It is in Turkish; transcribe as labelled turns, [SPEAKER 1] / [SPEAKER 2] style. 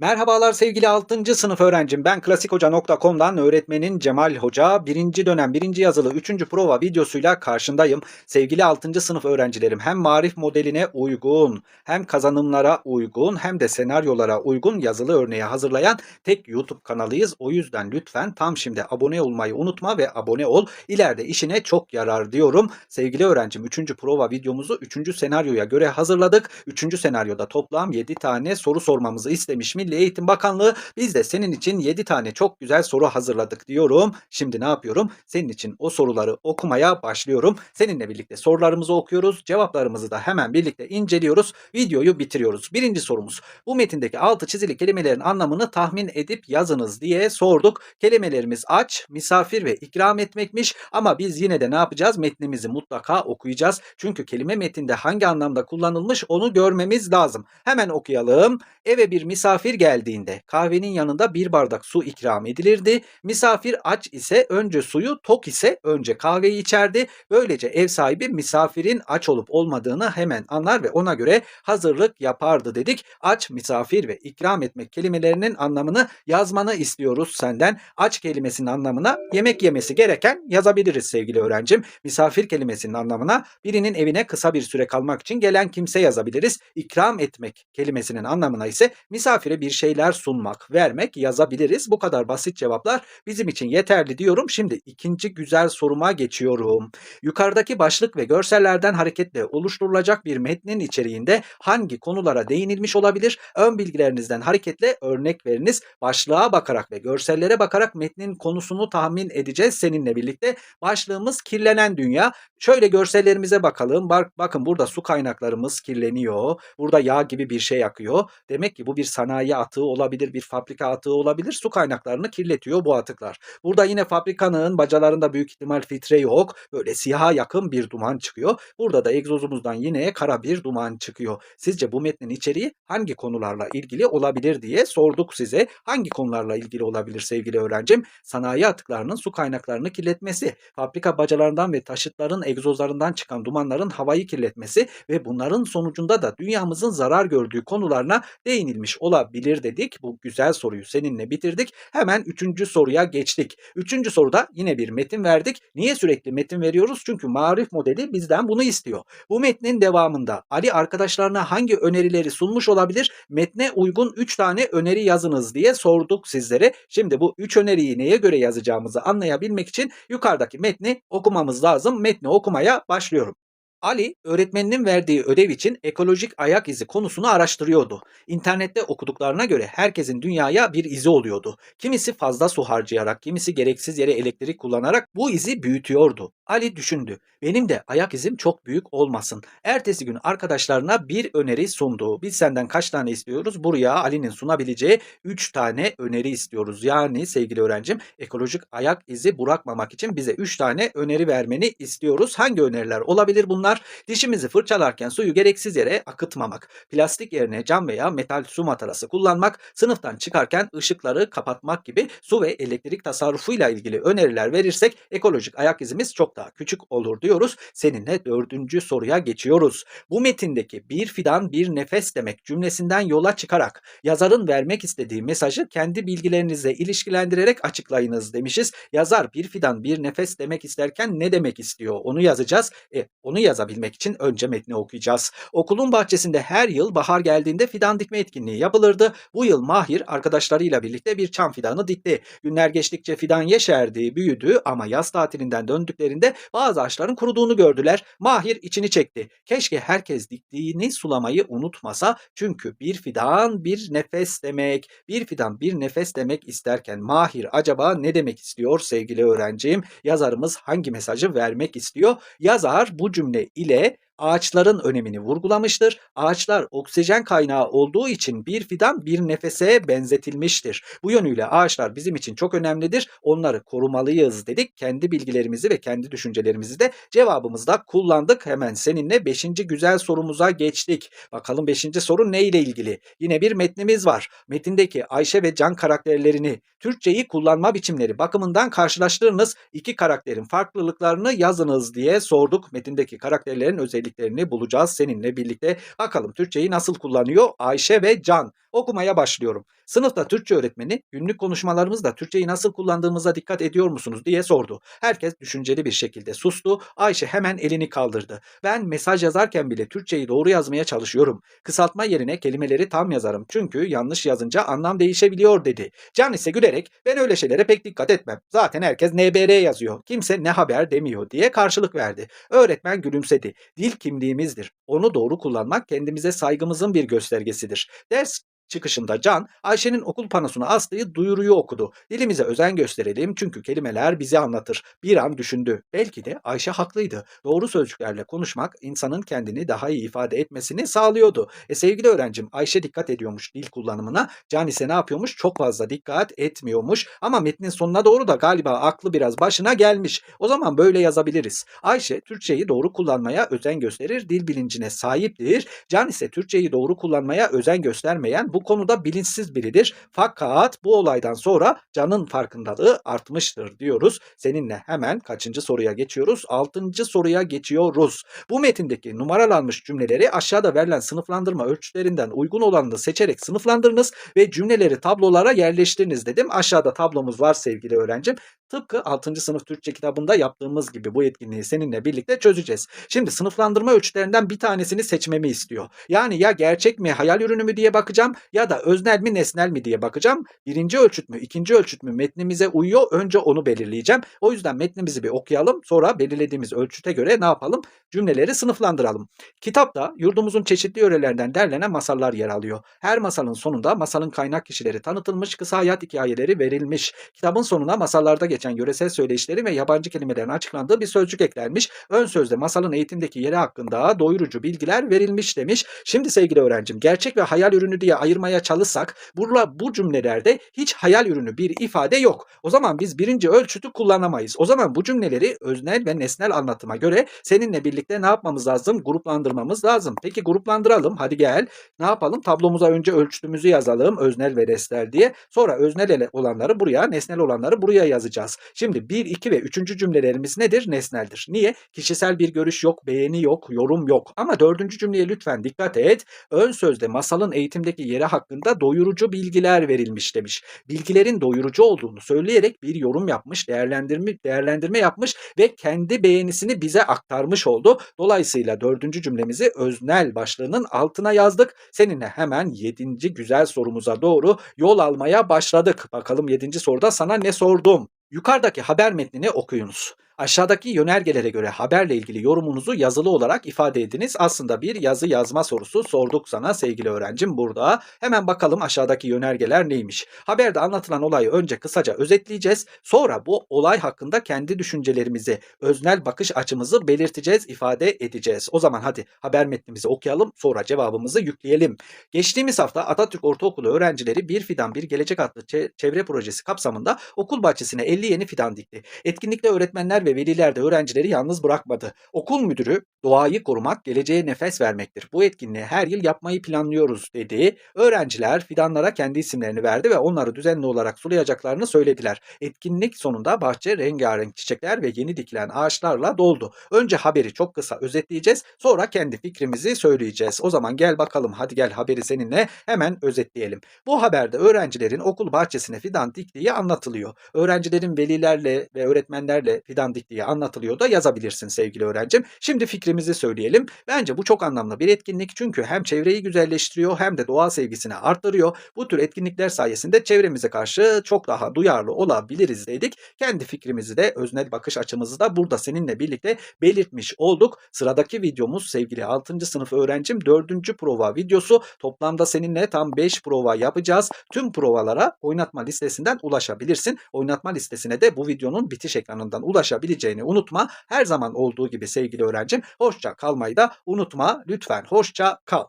[SPEAKER 1] Merhabalar sevgili 6. sınıf öğrencim. Ben klasikhoca.com'dan öğretmenin Cemal Hoca. 1. dönem 1. yazılı 3. prova videosuyla karşındayım. Sevgili 6. sınıf öğrencilerim hem marif modeline uygun, hem kazanımlara uygun, hem de senaryolara uygun yazılı örneği hazırlayan tek YouTube kanalıyız. O yüzden lütfen tam şimdi abone olmayı unutma ve abone ol. İleride işine çok yarar diyorum. Sevgili öğrencim 3. prova videomuzu 3. senaryoya göre hazırladık. 3. senaryoda toplam 7 tane soru sormamızı istemiş Milli Eğitim Bakanlığı. Biz de senin için 7 tane çok güzel soru hazırladık diyorum. Şimdi ne yapıyorum? Senin için o soruları okumaya başlıyorum. Seninle birlikte sorularımızı okuyoruz. Cevaplarımızı da hemen birlikte inceliyoruz. Videoyu bitiriyoruz. Birinci sorumuz. Bu metindeki altı çizili kelimelerin anlamını tahmin edip yazınız diye sorduk. Kelimelerimiz aç, misafir ve ikram etmekmiş. Ama biz yine de ne yapacağız? Metnimizi mutlaka okuyacağız. Çünkü kelime metinde hangi anlamda kullanılmış onu görmemiz lazım. Hemen okuyalım. Eve bir misafir geldiğinde kahvenin yanında bir bardak su ikram edilirdi. Misafir aç ise önce suyu, tok ise önce kahveyi içerdi. Böylece ev sahibi misafirin aç olup olmadığını hemen anlar ve ona göre hazırlık yapardı dedik. Aç, misafir ve ikram etmek kelimelerinin anlamını yazmanı istiyoruz senden. Aç kelimesinin anlamına yemek yemesi gereken yazabiliriz sevgili öğrencim. Misafir kelimesinin anlamına birinin evine kısa bir süre kalmak için gelen kimse yazabiliriz. İkram etmek kelimesinin anlamına ise misafire bir şeyler sunmak, vermek yazabiliriz. Bu kadar basit cevaplar bizim için yeterli diyorum. Şimdi ikinci güzel soruma geçiyorum. Yukarıdaki başlık ve görsellerden hareketle oluşturulacak bir metnin içeriğinde hangi konulara değinilmiş olabilir? Ön bilgilerinizden hareketle örnek veriniz. Başlığa bakarak ve görsellere bakarak metnin konusunu tahmin edeceğiz seninle birlikte. Başlığımız kirlenen dünya. Şöyle görsellerimize bakalım. Bak, bakın burada su kaynaklarımız kirleniyor. Burada yağ gibi bir şey akıyor. Demek ki bu bir sanayi atığı olabilir, bir fabrika atığı olabilir. Su kaynaklarını kirletiyor bu atıklar. Burada yine fabrikanın bacalarında büyük ihtimal filtre yok. Böyle siyaha yakın bir duman çıkıyor. Burada da egzozumuzdan yine kara bir duman çıkıyor. Sizce bu metnin içeriği hangi konularla ilgili olabilir diye sorduk size. Hangi konularla ilgili olabilir sevgili öğrencim? Sanayi atıklarının su kaynaklarını kirletmesi, fabrika bacalarından ve taşıtların egzozlarından çıkan dumanların havayı kirletmesi ve bunların sonucunda da dünyamızın zarar gördüğü konularına değinilmiş olabilir dedik. Bu güzel soruyu seninle bitirdik. Hemen üçüncü soruya geçtik. Üçüncü soruda yine bir metin verdik. Niye sürekli metin veriyoruz? Çünkü marif modeli bizden bunu istiyor. Bu metnin devamında Ali arkadaşlarına hangi önerileri sunmuş olabilir? Metne uygun 3 tane öneri yazınız diye sorduk sizlere. Şimdi bu 3 öneriyi neye göre yazacağımızı anlayabilmek için yukarıdaki metni okumamız lazım. Metni okumaya başlıyorum. Ali, öğretmeninin verdiği ödev için ekolojik ayak izi konusunu araştırıyordu. İnternette okuduklarına göre herkesin dünyaya bir izi oluyordu. Kimisi fazla su harcayarak, kimisi gereksiz yere elektrik kullanarak bu izi büyütüyordu. Ali düşündü. Benim de ayak izim çok büyük olmasın. Ertesi gün arkadaşlarına bir öneri sundu. Biz senden kaç tane istiyoruz? Buraya Ali'nin sunabileceği 3 tane öneri istiyoruz. Yani sevgili öğrencim ekolojik ayak izi bırakmamak için bize 3 tane öneri vermeni istiyoruz. Hangi öneriler olabilir bunlar? Dişimizi fırçalarken suyu gereksiz yere akıtmamak, plastik yerine cam veya metal su matarası kullanmak, sınıftan çıkarken ışıkları kapatmak gibi su ve elektrik tasarrufuyla ilgili öneriler verirsek ekolojik ayak izimiz çok daha küçük olur diyoruz. Seninle dördüncü soruya geçiyoruz. Bu metindeki bir fidan bir nefes demek cümlesinden yola çıkarak yazarın vermek istediği mesajı kendi bilgilerinizle ilişkilendirerek açıklayınız demişiz. Yazar bir fidan bir nefes demek isterken ne demek istiyor onu yazacağız. E, onu yazabilmek için önce metni okuyacağız. Okulun bahçesinde her yıl bahar geldiğinde fidan dikme etkinliği yapılırdı. Bu yıl Mahir arkadaşlarıyla birlikte bir çam fidanı dikti. Günler geçtikçe fidan yeşerdi, büyüdü ama yaz tatilinden döndüklerinde bazı ağaçların kuruduğunu gördüler. Mahir içini çekti. Keşke herkes diktiğini sulamayı unutmasa çünkü bir fidan bir nefes demek. Bir fidan bir nefes demek isterken Mahir acaba ne demek istiyor sevgili öğrencim? Yazarımız hangi mesajı vermek istiyor? Yazar bu cümle ile ağaçların önemini vurgulamıştır. Ağaçlar oksijen kaynağı olduğu için bir fidan bir nefese benzetilmiştir. Bu yönüyle ağaçlar bizim için çok önemlidir. Onları korumalıyız dedik. Kendi bilgilerimizi ve kendi düşüncelerimizi de cevabımızda kullandık. Hemen seninle 5. güzel sorumuza geçtik. Bakalım 5. soru ne ile ilgili? Yine bir metnimiz var. Metindeki Ayşe ve Can karakterlerini Türkçeyi kullanma biçimleri bakımından karşılaştırınız. İki karakterin farklılıklarını yazınız diye sorduk. Metindeki karakterlerin özellikleri özelliklerini bulacağız seninle birlikte. Bakalım Türkçeyi nasıl kullanıyor Ayşe ve Can. Okumaya başlıyorum. Sınıfta Türkçe öğretmeni günlük konuşmalarımızda Türkçeyi nasıl kullandığımıza dikkat ediyor musunuz diye sordu. Herkes düşünceli bir şekilde sustu. Ayşe hemen elini kaldırdı. Ben mesaj yazarken bile Türkçeyi doğru yazmaya çalışıyorum. Kısaltma yerine kelimeleri tam yazarım. Çünkü yanlış yazınca anlam değişebiliyor dedi. Can ise gülerek ben öyle şeylere pek dikkat etmem. Zaten herkes NBR yazıyor. Kimse ne haber demiyor diye karşılık verdi. Öğretmen gülümsedi. Dil kimliğimizdir. Onu doğru kullanmak kendimize saygımızın bir göstergesidir. Ders çıkışında Can, Ayşe'nin okul panosuna astığı duyuruyu okudu. Dilimize özen gösterelim çünkü kelimeler bizi anlatır. Bir an düşündü. Belki de Ayşe haklıydı. Doğru sözcüklerle konuşmak insanın kendini daha iyi ifade etmesini sağlıyordu. E sevgili öğrencim Ayşe dikkat ediyormuş dil kullanımına. Can ise ne yapıyormuş? Çok fazla dikkat etmiyormuş. Ama metnin sonuna doğru da galiba aklı biraz başına gelmiş. O zaman böyle yazabiliriz. Ayşe Türkçeyi doğru kullanmaya özen gösterir, dil bilincine sahiptir. Can ise Türkçeyi doğru kullanmaya özen göstermeyen bu konuda bilinçsiz biridir. Fakat bu olaydan sonra Can'ın farkındalığı artmıştır diyoruz. Seninle hemen kaçıncı soruya geçiyoruz? Altıncı soruya geçiyoruz. Bu metindeki numaralanmış cümleleri aşağıda verilen sınıflandırma ölçütlerinden uygun olanını seçerek sınıflandırınız ve cümleleri tablolara yerleştiriniz dedim. Aşağıda tablomuz var sevgili öğrencim. Tıpkı 6. sınıf Türkçe kitabında yaptığımız gibi bu etkinliği seninle birlikte çözeceğiz. Şimdi sınıflandırma ölçütlerinden bir tanesini seçmemi istiyor. Yani ya gerçek mi hayal ürünü mü diye bakacağım ya da öznel mi nesnel mi diye bakacağım. Birinci ölçüt mü ikinci ölçüt mü metnimize uyuyor önce onu belirleyeceğim. O yüzden metnimizi bir okuyalım sonra belirlediğimiz ölçüte göre ne yapalım? Cümleleri sınıflandıralım. Kitapta yurdumuzun çeşitli yörelerden derlenen masallar yer alıyor. Her masalın sonunda masalın kaynak kişileri tanıtılmış, kısa hayat hikayeleri verilmiş. Kitabın sonuna masallarda geçen yöresel söyleyişleri ve yabancı kelimelerin açıklandığı bir sözcük eklenmiş. Ön sözde masalın eğitimdeki yeri hakkında doyurucu bilgiler verilmiş demiş. Şimdi sevgili öğrencim gerçek ve hayal ürünü diye ayırmaya çalışsak burada bu cümlelerde hiç hayal ürünü bir ifade yok. O zaman biz birinci ölçütü kullanamayız. O zaman bu cümleleri öznel ve nesnel anlatıma göre seninle birlikte ne yapmamız lazım? Gruplandırmamız lazım. Peki gruplandıralım. Hadi gel. Ne yapalım? Tablomuza önce ölçütümüzü yazalım. Öznel ve nesnel diye. Sonra öznel olanları buraya, nesnel olanları buraya yazacağız. Şimdi 1, 2 ve 3. cümlelerimiz nedir? Nesneldir. Niye? Kişisel bir görüş yok, beğeni yok, yorum yok. Ama dördüncü cümleye lütfen dikkat et. Ön sözde masalın eğitimdeki yeri hakkında doyurucu bilgiler verilmiş demiş. Bilgilerin doyurucu olduğunu söyleyerek bir yorum yapmış, değerlendirme, değerlendirme yapmış ve kendi beğenisini bize aktarmış oldu. Dolayısıyla dördüncü cümlemizi öznel başlığının altına yazdık. Seninle hemen yedinci güzel sorumuza doğru yol almaya başladık. Bakalım yedinci soruda sana ne sordum? Yukarıdaki haber metnini okuyunuz. Aşağıdaki yönergelere göre haberle ilgili yorumunuzu yazılı olarak ifade ediniz. Aslında bir yazı yazma sorusu sorduk sana sevgili öğrencim burada. Hemen bakalım aşağıdaki yönergeler neymiş? Haberde anlatılan olayı önce kısaca özetleyeceğiz. Sonra bu olay hakkında kendi düşüncelerimizi, öznel bakış açımızı belirteceğiz, ifade edeceğiz. O zaman hadi haber metnimizi okuyalım sonra cevabımızı yükleyelim. Geçtiğimiz hafta Atatürk Ortaokulu öğrencileri Bir Fidan Bir Gelecek adlı çevre projesi kapsamında okul bahçesine 50 yeni fidan dikti. Etkinlikte öğretmenler ve veliler de öğrencileri yalnız bırakmadı. Okul müdürü doğayı korumak geleceğe nefes vermektir. Bu etkinliği her yıl yapmayı planlıyoruz dedi. Öğrenciler fidanlara kendi isimlerini verdi ve onları düzenli olarak sulayacaklarını söylediler. Etkinlik sonunda bahçe rengarenk çiçekler ve yeni dikilen ağaçlarla doldu. Önce haberi çok kısa özetleyeceğiz. Sonra kendi fikrimizi söyleyeceğiz. O zaman gel bakalım hadi gel haberi seninle hemen özetleyelim. Bu haberde öğrencilerin okul bahçesine fidan diktiği anlatılıyor. Öğrencilerin velilerle ve öğretmenlerle fidan diktiği anlatılıyor da yazabilirsin sevgili öğrencim. Şimdi fikrimizi söyleyelim. Bence bu çok anlamlı bir etkinlik çünkü hem çevreyi güzelleştiriyor hem de doğa sevgisini arttırıyor. Bu tür etkinlikler sayesinde çevremize karşı çok daha duyarlı olabiliriz dedik. Kendi fikrimizi de öznel bakış açımızı da burada seninle birlikte belirtmiş olduk. Sıradaki videomuz sevgili 6. sınıf öğrencim 4. prova videosu. Toplamda seninle tam 5 prova yapacağız. Tüm provalara oynatma listesinden ulaşabilirsin. Oynatma listesine de bu videonun bitiş ekranından ulaşabileceğini unutma. Her zaman olduğu gibi sevgili öğrencim hoşça kalmayı da unutma. Lütfen hoşça kal.